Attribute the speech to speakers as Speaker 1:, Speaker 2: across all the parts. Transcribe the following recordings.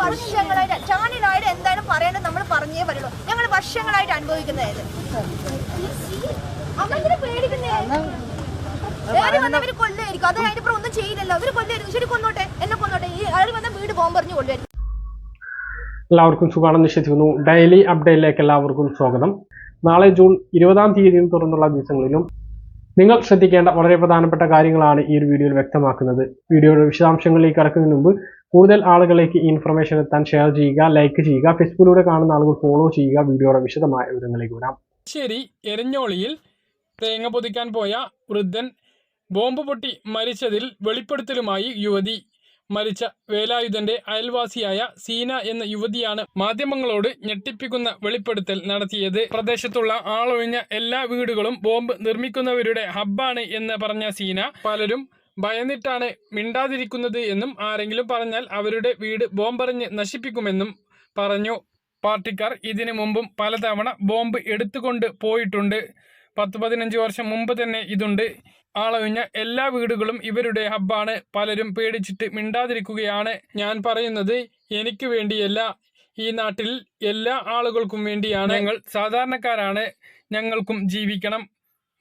Speaker 1: വർഷങ്ങളായിട്ട് ചാനലായിട്ട് എന്തായാലും പറയേണ്ടത് നമ്മൾ പറഞ്ഞേ പറയുള്ളൂ ഞങ്ങൾ വർഷങ്ങളായിട്ട് അനുഭവിക്കുന്നത് അമ്മ എന്തിനാ പേടിക്കുന്നേ ഏറി വന്നവര് കൊല്ലായിരിക്കും അത് അതിന്റെ ഒന്നും ചെയ്യില്ലല്ലോ അവർ കൊല്ലായിരുന്നു ശരി കൊന്നോട്ടെ എന്നെ കൊന്നോട്ടെ ഈ ഏറി വന്ന വീട് ബോംബ് പറഞ്ഞു കൊല്ലുമായിരിക്കും
Speaker 2: എല്ലാവർക്കും സുഖാണെന്ന് വിശ്വസിക്കുന്നു. ഡെയിലി അപ്ഡേറ്റിലേക്ക് എല്ലാവർക്കും സ്വാഗതം. നാളെ ജൂൺ ഇരുപതാം തീയതിയും തുറന്നുള്ള ദിവസങ്ങളിലും നിങ്ങൾ ശ്രദ്ധിക്കേണ്ട വളരെ പ്രധാനപ്പെട്ട കാര്യങ്ങളാണ് ഈ ഒരു വീഡിയോയിൽ വ്യക്തമാക്കുന്നത്. വീഡിയോയുടെ വിശദാംശങ്ങളിലേക്ക് കടക്കുന്നതിന് മുമ്പ് കൂടുതൽ ആളുകളിലേക്ക് ഈ ഇൻഫർമേഷൻ എത്താൻ ഷെയർ ചെയ്യുക ലൈക്ക് ചെയ്യുക ഫേസ്ബുക്കിലൂടെ കാണുന്ന ആളുകൾ ഫോളോ ചെയ്യുക വീഡിയോയുടെ വിശദമായ വിവരങ്ങളിലേക്ക് വരാം.
Speaker 3: ശരി എരഞ്ഞോളിയിൽ തേങ്ങ പൊതിക്കാൻ പോയ വൃദ്ധൻ ബോംബ് പൊട്ടി മരിച്ചതിൽ വെളിപ്പെടുത്തലുമായി യുവതി. മരിച്ച വേലായുധന്റെ അയൽവാസിയായ സീന എന്ന യുവതിയാണ് മാധ്യമങ്ങളോട് ഞെട്ടിപ്പിക്കുന്ന വെളിപ്പെടുത്തൽ നടത്തിയത്. പ്രദേശത്തുള്ള ആളൊഴിഞ്ഞ എല്ലാ വീടുകളും ബോംബ് നിർമ്മിക്കുന്നവരുടെ ഹബ്ബാണ് എന്ന് പറഞ്ഞ സീന പലരും ഭയന്നിട്ടാണ് മിണ്ടാതിരിക്കുന്നത് എന്നും ആരെങ്കിലും പറഞ്ഞാൽ അവരുടെ വീട് ബോംബെറിഞ്ഞ് നശിപ്പിക്കുമെന്നും പറഞ്ഞു. പാർട്ടിക്കാർ ഇതിനു മുമ്പും പലതവണ ബോംബ് എടുത്തുകൊണ്ട് പോയിട്ടുണ്ട്. പത്ത് പതിനഞ്ച് വർഷം മുമ്പ് തന്നെ ഇതുണ്ട്. ആളൊഴിഞ്ഞ എല്ലാ വീടുകളും ഇവരുടെ ഹബ്ബാണ്. പലരും പേടിച്ചിട്ട് മിണ്ടാതിരിക്കുകയാണ് ഞാൻ പറയുന്നത്. എനിക്ക് വേണ്ടിയല്ല. ഈ നാട്ടിൽ എല്ലാ ആളുകൾക്കും വേണ്ടിയാണ്. ഞങ്ങൾ സാധാരണക്കാരാണ്. ഞങ്ങൾക്കും ജീവിക്കണം.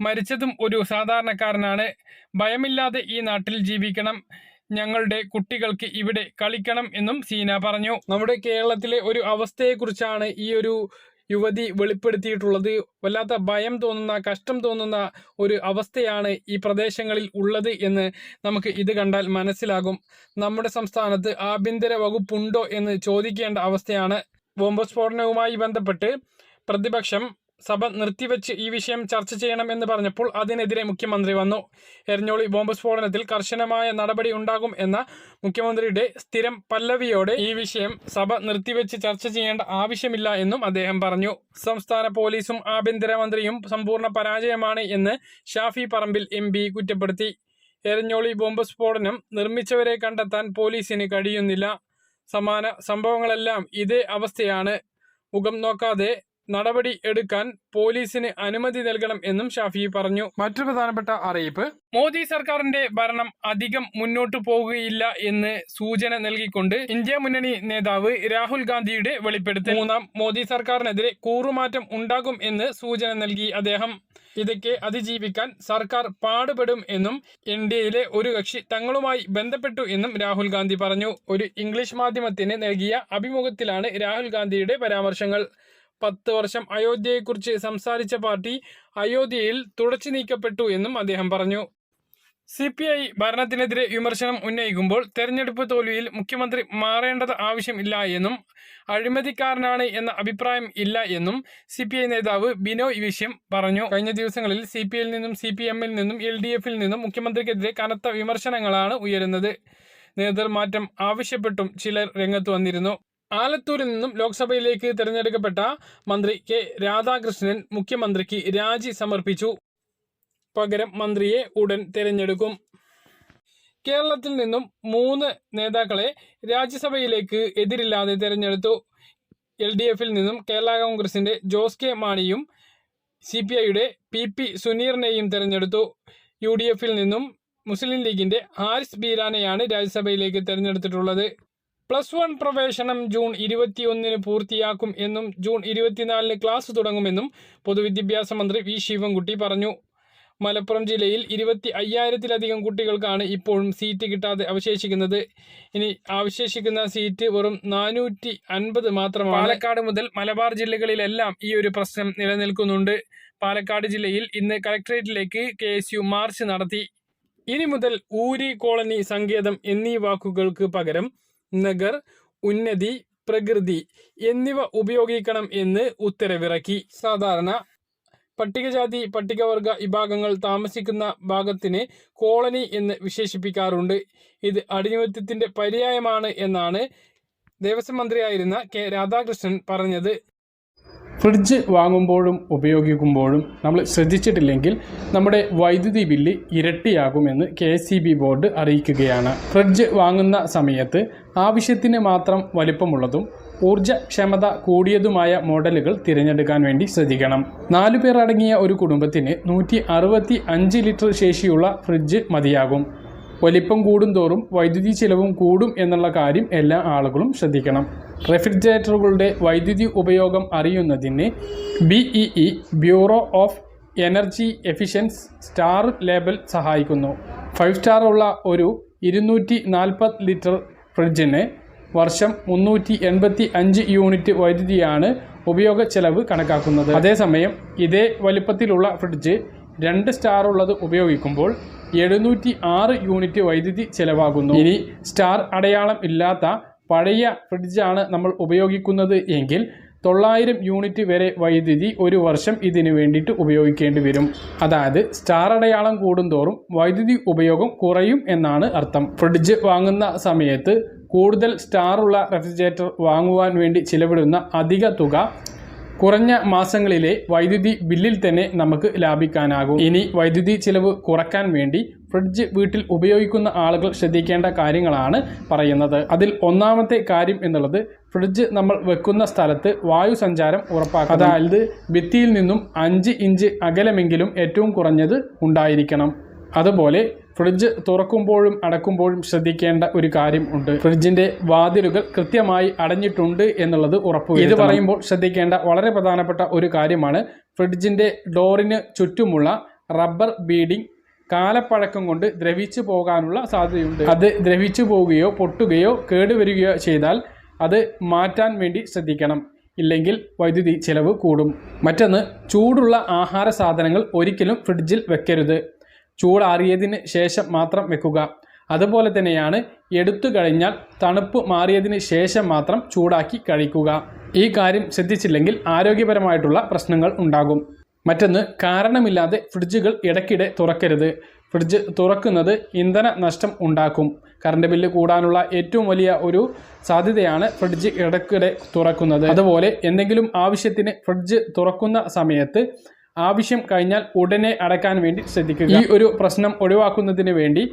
Speaker 3: മരിച്ചതും ഒരു സാധാരണക്കാരനാണ്. ഭയമില്ലാതെ ഈ നാട്ടിൽ ജീവിക്കണം. ഞങ്ങളുടെ കുട്ടികൾക്ക് ഇവിടെ കളിക്കണം എന്നും സീന പറഞ്ഞു. നമ്മുടെ കേരളത്തിലെ ഒരു അവസ്ഥയെക്കുറിച്ചാണ് ഈ ഒരു യുവതി വെളിപ്പെടുത്തിയിട്ടുള്ളത്. വല്ലാത്ത ഭയം തോന്നുന്ന കഷ്ടം തോന്നുന്ന ഒരു അവസ്ഥയാണ് ഈ പ്രദേശങ്ങളിൽ ഉള്ളത് എന്ന് നമുക്ക് ഇത് കണ്ടാൽ മനസ്സിലാകും. നമ്മുടെ സംസ്ഥാനത്ത് ആഭ്യന്തര വകുപ്പുണ്ടോ എന്ന് ചോദിക്കേണ്ട അവസ്ഥയാണ്. ബോംബ് സ്ഫോടനവുമായി ബന്ധപ്പെട്ട് പ്രതിപക്ഷം സഭ നിർത്തിവെച്ച് ഈ വിഷയം ചർച്ച ചെയ്യണം എന്ന് പറഞ്ഞപ്പോൾ അതിനെതിരെ മുഖ്യമന്ത്രി വന്നു. എരഞ്ഞോളി ബോംബ് സ്ഫോടനത്തിൽ കർശനമായ നടപടി ഉണ്ടാകും എന്ന മുഖ്യമന്ത്രിയുടെ സ്ഥിരം പല്ലവിയോടെ ഈ വിഷയം സഭ നിർത്തിവെച്ച് ചർച്ച ചെയ്യേണ്ട ആവശ്യമില്ല എന്നും അദ്ദേഹം പറഞ്ഞു. സംസ്ഥാന പോലീസും ആഭ്യന്തരമന്ത്രിയും സമ്പൂർണ പരാജയമാണ് എന്ന് ഷാഫി പറമ്പിൽ എം കുറ്റപ്പെടുത്തി. എരഞ്ഞോളി ബോംബ് സ്ഫോടനം നിർമ്മിച്ചവരെ കണ്ടെത്താൻ പോലീസിന് കഴിയുന്നില്ല. സമാന സംഭവങ്ങളെല്ലാം ഇതേ അവസ്ഥയാണ്. മുഖം നോക്കാതെ നടപടി എടുക്കാൻ പോലീസിന് അനുമതി നൽകണം എന്നും ഷാഫി പറഞ്ഞു. മറ്റു പ്രധാനപ്പെട്ട അറിയിപ്പ്. മോദി സർക്കാരിന്റെ ഭരണം അധികം മുന്നോട്ടു പോകുകയില്ല എന്ന് സൂചന നൽകിക്കൊണ്ട് ഇന്ത്യ മുന്നണി നേതാവ് രാഹുൽ ഗാന്ധിയുടെ വെളിപ്പെടുത്തൽ. മൂന്നാം മോദി സർക്കാരിനെതിരെ കൂറുമാറ്റം ഉണ്ടാകും എന്ന് സൂചന നൽകി അദ്ദേഹം. ഇതൊക്കെ അതിജീവിക്കാൻ സർക്കാർ പാടുപെടും എന്നും ഇന്ത്യയിലെ ഒരു കക്ഷി തങ്ങളുമായി ബന്ധപ്പെട്ടു എന്നും രാഹുൽ ഗാന്ധി പറഞ്ഞു. ഒരു ഇംഗ്ലീഷ് മാധ്യമത്തിന് നൽകിയ അഭിമുഖത്തിലാണ് രാഹുൽ ഗാന്ധിയുടെ പരാമർശങ്ങൾ. പത്ത് വർഷം അയോധ്യയെക്കുറിച്ച് സംസാരിച്ച പാർട്ടി അയോധ്യയിൽ തുടച്ചു നീക്കപ്പെട്ടു എന്നും അദ്ദേഹം പറഞ്ഞു. സി പി ഐ ഭരണത്തിനെതിരെ വിമർശനം ഉന്നയിക്കുമ്പോൾ തെരഞ്ഞെടുപ്പ് തോൽവിയിൽ മുഖ്യമന്ത്രി മാറേണ്ടത് ആവശ്യമില്ല എന്നും അഴിമതിക്കാരനാണ് എന്ന അഭിപ്രായം ഇല്ല എന്നും സി പി ഐ നേതാവ് ബിനോയ് വിഷയം പറഞ്ഞു. കഴിഞ്ഞ ദിവസങ്ങളിൽ സി പി ഐയിൽ നിന്നും സി പി എമ്മിൽ നിന്നും എൽ ഡി എഫിൽ നിന്നും മുഖ്യമന്ത്രിക്കെതിരെ കനത്ത വിമർശനങ്ങളാണ് ഉയരുന്നത്. നേതൃമാറ്റം ആവശ്യപ്പെട്ടും ചിലർ രംഗത്ത് വന്നിരുന്നു. ആലത്തൂരിൽ നിന്നും ലോക്സഭയിലേക്ക് തിരഞ്ഞെടുക്കപ്പെട്ട മന്ത്രി കെ രാധാകൃഷ്ണൻ മുഖ്യമന്ത്രിക്ക് രാജി സമർപ്പിച്ചു. പകരം മന്ത്രിയെ ഉടൻ തിരഞ്ഞെടുക്കും. കേരളത്തിൽ നിന്നും മൂന്ന് നേതാക്കളെ രാജ്യസഭയിലേക്ക് എതിരില്ലാതെ തിരഞ്ഞെടുത്തു. എൽ ഡി എഫിൽ നിന്നും കേരള കോൺഗ്രസിന്റെ ജോസ് കെ മാണിയും സി പി ഐയുടെ പി പി സുനീറിനെയും തിരഞ്ഞെടുത്തു. യു ഡി എഫിൽ നിന്നും മുസ്ലിം ലീഗിന്റെ ഹാരിസ് ബീരാനെയാണ് രാജ്യസഭയിലേക്ക് തിരഞ്ഞെടുത്തിട്ടുള്ളത്. പ്ലസ് വൺ പ്രവേശനം ജൂൺ ഇരുപത്തിയൊന്നിന് പൂർത്തിയാക്കും എന്നും ജൂൺ ഇരുപത്തിനാലിന് ക്ലാസ് തുടങ്ങുമെന്നും പൊതുവിദ്യാഭ്യാസ മന്ത്രി വി ശിവൻകുട്ടി പറഞ്ഞു. മലപ്പുറം ജില്ലയിൽ ഇരുപത്തി അയ്യായിരത്തിലധികം കുട്ടികൾക്കാണ് ഇപ്പോഴും സീറ്റ് കിട്ടാതെ അവശേഷിക്കുന്നത്. ഇനി അവശേഷിക്കുന്ന സീറ്റ് വെറും നാനൂറ്റി അൻപത് മാത്രമാണ്. പാലക്കാട് മുതൽ മലബാർ ജില്ലകളിലെല്ലാം ഈ ഒരു പ്രശ്നം നിലനിൽക്കുന്നുണ്ട്. പാലക്കാട് ജില്ലയിൽ ഇന്ന് കളക്ടറേറ്റിലേക്ക് കെ മാർച്ച് നടത്തി. ഇനി മുതൽ ഊരി കോളനി സങ്കേതം എന്നീ വാക്കുകൾക്ക് പകരം നഗർ ഉന്നതി പ്രകൃതി എന്നിവ ഉപയോഗിക്കണം എന്ന് ഉത്തരവിറക്കി. സാധാരണ പട്ടികജാതി പട്ടികവർഗ വിഭാഗങ്ങൾ താമസിക്കുന്ന ഭാഗത്തിന് കോളനി എന്ന് വിശേഷിപ്പിക്കാറുണ്ട്. ഇത് അടിമത്തത്തിന്റെ പര്യായമാണ് എന്നാണ് ദേവസ്വം മന്ത്രിയായിരുന്ന കെ രാധാകൃഷ്ണൻ പറഞ്ഞത്.
Speaker 2: ഫ്രിഡ്ജ് വാങ്ങുമ്പോഴും ഉപയോഗിക്കുമ്പോഴും നമ്മൾ ശ്രദ്ധിച്ചിട്ടില്ലെങ്കിൽ നമ്മുടെ വൈദ്യുതി ബില്ല് ഇരട്ടിയാകുമെന്ന് കെ എസ് ബോർഡ് അറിയിക്കുകയാണ്. ഫ്രിഡ്ജ് വാങ്ങുന്ന സമയത്ത് ആവശ്യത്തിന് മാത്രം വലിപ്പമുള്ളതും ഊർജക്ഷമത കൂടിയതുമായ മോഡലുകൾ തിരഞ്ഞെടുക്കാൻ വേണ്ടി ശ്രദ്ധിക്കണം. നാലു പേർ അടങ്ങിയ ഒരു കുടുംബത്തിന് നൂറ്റി ലിറ്റർ ശേഷിയുള്ള ഫ്രിഡ്ജ് മതിയാകും.
Speaker 3: വലിപ്പം കൂടുന്തോറും വൈദ്യുതി ചിലവും കൂടും എന്നുള്ള കാര്യം എല്ലാ ആളുകളും ശ്രദ്ധിക്കണം. റെഫ്രിജറേറ്ററുകളുടെ വൈദ്യുതി ഉപയോഗം അറിയുന്നതിന് B E E bureau of energy efficiency star label സഹായിക്കുന്നു. ഫൈവ് സ്റ്റാർ ഉള്ള ഒരു ഇരുന്നൂറ്റി നാൽപ്പത് ലിറ്റർ ഫ്രിഡ്ജിന് വർഷം മുന്നൂറ്റി എൺപത്തി അഞ്ച് യൂണിറ്റ് വൈദ്യുതിയാണ് ഉപയോഗ ചെലവ് കണക്കാക്കുന്നത്. അതേസമയം ഇതേ വലിപ്പത്തിലുള്ള ഫ്രിഡ്ജ് രണ്ട് സ്റ്റാർ ഉള്ളത് ഉപയോഗിക്കുമ്പോൾ എഴുന്നൂറ്റി ആറ് യൂണിറ്റ് വൈദ്യുതി ചിലവാകുന്നു. ഇനി സ്റ്റാർ അടയാളം ഇല്ലാത്ത പഴയ ഫ്രിഡ്ജാണ് നമ്മൾ ഉപയോഗിക്കുന്നത് എങ്കിൽ തൊള്ളായിരം യൂണിറ്റ് വരെ വൈദ്യുതി ഒരു വർഷം ഇതിന് വേണ്ടിയിട്ട് ഉപയോഗിക്കേണ്ടി വരും. അതായത് സ്റ്റാർ അടയാളം കൂടുന്തോറും വൈദ്യുതി ഉപയോഗം കുറയും എന്നാണ് അർത്ഥം. ഫ്രിഡ്ജ് വാങ്ങുന്ന സമയത്ത് കൂടുതൽ സ്റ്റാറുള്ള റെഫ്രിജറേറ്റർ വാങ്ങുവാൻ വേണ്ടി ചിലവിടുന്ന അധിക തുക കുറഞ്ഞ മാസങ്ങളിലെ വൈദ്യുതി ബില്ലിൽ തന്നെ നമുക്ക് ലാഭിക്കാനാകും. ഇനി വൈദ്യുതി ചിലവ് കുറയ്ക്കാൻ വേണ്ടി ഫ്രിഡ്ജ് വീട്ടിൽ ഉപയോഗിക്കുന്ന ആളുകൾ ശ്രദ്ധിക്കേണ്ട കാര്യങ്ങളാണ് പറയുന്നത്. അതിൽ ഒന്നാമത്തെ കാര്യം എന്നുള്ളത് ഫ്രിഡ്ജ് നമ്മൾ വെക്കുന്ന സ്ഥലത്ത് വായു സഞ്ചാരം ഉറപ്പാക്കുക അതായത് ഭിത്തിയിൽ നിന്നും അഞ്ച് ഇഞ്ച് അകലമെങ്കിലും ഏറ്റവും കുറഞ്ഞത് ഉണ്ടായിരിക്കണം. അതുപോലെ ഫ്രിഡ്ജ് തുറക്കുമ്പോഴും അടക്കുമ്പോഴും ശ്രദ്ധിക്കേണ്ട ഒരു കാര്യം ഉണ്ട്. ഫ്രിഡ്ജിന്റെ വാതിലുകൾ കൃത്യമായി അടഞ്ഞിട്ടുണ്ട് എന്നുള്ളത് ഉറപ്പ് ഇത് പറയുമ്പോൾ ശ്രദ്ധിക്കേണ്ട വളരെ പ്രധാനപ്പെട്ട ഒരു കാര്യമാണ്. ഫ്രിഡ്ജിന്റെ ഡോറിന് ചുറ്റുമുള്ള റബ്ബർ ബീഡിംഗ് കാലപ്പഴക്കം കൊണ്ട് ദ്രവിച്ചു പോകാനുള്ള സാധ്യതയുണ്ട്. അത് ദ്രവിച്ചു പോവുകയോ പൊട്ടുകയോ കേടുവരികയോ ചെയ്താൽ അത് മാറ്റാൻ വേണ്ടി ശ്രദ്ധിക്കണം. ഇല്ലെങ്കിൽ വൈദ്യുതി ചിലവ് കൂടും. മറ്റൊന്ന് ചൂടുള്ള ആഹാര സാധനങ്ങൾ ഒരിക്കലും ഫ്രിഡ്ജിൽ വെക്കരുത്. ചൂടാറിയതിന് ശേഷം മാത്രം വെക്കുക. അതുപോലെ തന്നെയാണ് എടുത്തു കഴിഞ്ഞാൽ തണുപ്പ് മാറിയതിന് ശേഷം മാത്രം ചൂടാക്കി കഴിക്കുക. ഈ കാര്യം ശ്രദ്ധിച്ചില്ലെങ്കിൽ ആരോഗ്യപരമായിട്ടുള്ള പ്രശ്നങ്ങൾ ഉണ്ടാകും. മറ്റൊന്ന് കാരണമില്ലാതെ ഫ്രിഡ്ജുകൾ ഇടയ്ക്കിടെ തുറക്കരുത്. ഫ്രിഡ്ജ് തുറക്കുന്നത് ഇന്ധന നഷ്ടം ഉണ്ടാക്കും. കറണ്ട് ബില്ല് കൂടാനുള്ള ഏറ്റവും വലിയ ഒരു സാധ്യതയാണ് ഫ്രിഡ്ജ് ഇടയ്ക്കിടെ തുറക്കുന്നത്. അതുപോലെ എന്തെങ്കിലും ആവശ്യത്തിന് ഫ്രിഡ്ജ് തുറക്കുന്ന സമയത്ത് ആവശ്യം കഴിഞ്ഞാൽ ഉടനെ അടക്കാൻ വേണ്ടി ശ്രദ്ധിക്കുക. ഈ ഒരു പ്രശ്നം ഒഴിവാക്കുന്നതിന് വേണ്ടി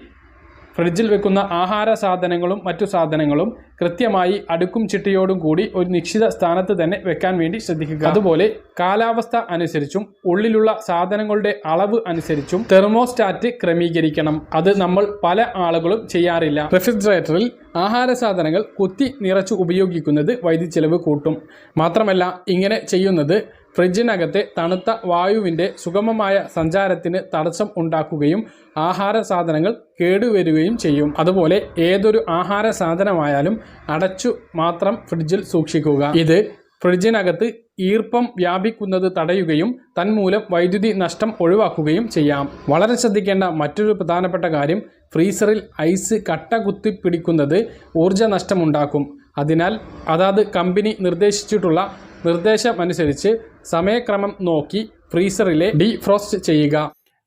Speaker 3: ഫ്രിഡ്ജിൽ വെക്കുന്ന ആഹാര സാധനങ്ങളും മറ്റു സാധനങ്ങളും കൃത്യമായി അടുക്കും ചിട്ടയോടും കൂടി ഒരു നിശ്ചിത സ്ഥാനത്ത് തന്നെ വെക്കാൻ വേണ്ടി ശ്രദ്ധിക്കുക. അതുപോലെ കാലാവസ്ഥ അനുസരിച്ചും ഉള്ളിലുള്ള സാധനങ്ങളുടെ അളവ് അനുസരിച്ചും തെർമോസ്റ്റാറ്റ് ക്രമീകരിക്കണം. അത് നമ്മൾ പല ആളുകളും ചെയ്യാറില്ല. റെഫ്രിജറേറ്ററിൽ ആഹാര സാധനങ്ങൾ കുത്തി നിറച്ച് ഉപയോഗിക്കുന്നത് വൈദ്യുതി ചെലവ് കൂട്ടും. മാത്രമല്ല ഇങ്ങനെ ചെയ്യുന്നത് ഫ്രിഡ്ജിനകത്തെ തണുത്ത വായുവിന്റെ സുഗമമായ സഞ്ചാരത്തിന് തടസ്സം ഉണ്ടാക്കുകയും ആഹാര സാധനങ്ങൾ കേടുവരികയും ചെയ്യും. അതുപോലെ ഏതൊരു ആഹാര സാധനമായാലും അടച്ചു മാത്രം ഫ്രിഡ്ജിൽ സൂക്ഷിക്കുക. ഇത് ഫ്രിഡ്ജിനകത്ത് ഈർപ്പം വ്യാപിക്കുന്നത് തടയുകയും തന്മൂലം വൈദ്യുതി നഷ്ടം ഒഴിവാക്കുകയും ചെയ്യാം. വളരെ ശ്രദ്ധിക്കേണ്ട മറ്റൊരു പ്രധാനപ്പെട്ട കാര്യം ഫ്രീസറിൽ ഐസ് കട്ട കുത്തി പിടിക്കുന്നത് ഊർജ നഷ്ടമുണ്ടാക്കും അതിനാൽ അതാത് കമ്പനി നിർദ്ദേശിച്ചിട്ടുള്ള നിർദ്ദേശമനുസരിച്ച് സമയക്രമം നോക്കി ഫ്രീസറിലെ ഡീഫ്രോസ്റ്റ് ചെയ്യുക.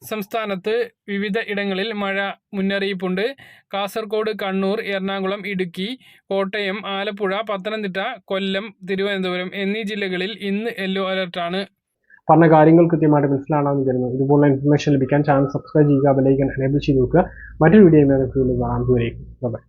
Speaker 3: സംസ്ഥാനത്ത് വിവിധ ഇടങ്ങളിൽ മഴ മുന്നറിയിപ്പുണ്ട്. കാസർഗോഡ് കണ്ണൂർ എറണാകുളം ഇടുക്കി കോട്ടയം ആലപ്പുഴ പത്തനംതിട്ട കൊല്ലം തിരുവനന്തപുരം എന്നീ ജില്ലകളിൽ ഇന്ന് യെല്ലോ അലർട്ടാണ്
Speaker 2: പറഞ്ഞ കാര്യങ്ങൾ കൃത്യമായിട്ട് മനസ്സിലാണെന്ന് കരുതുന്നു ഇതുപോലുള്ള ഇൻഫർമേഷൻ ലഭിക്കാൻ ചാനൽ സബ്സ്ക്രൈബ് ചെയ്യുക ബെലൈക്കൻ എനേബിൾ ചെയ്ത് നോക്കുക മറ്റൊരു വീഡിയോ കാണാൻ ദൂരേക്കും ബൈ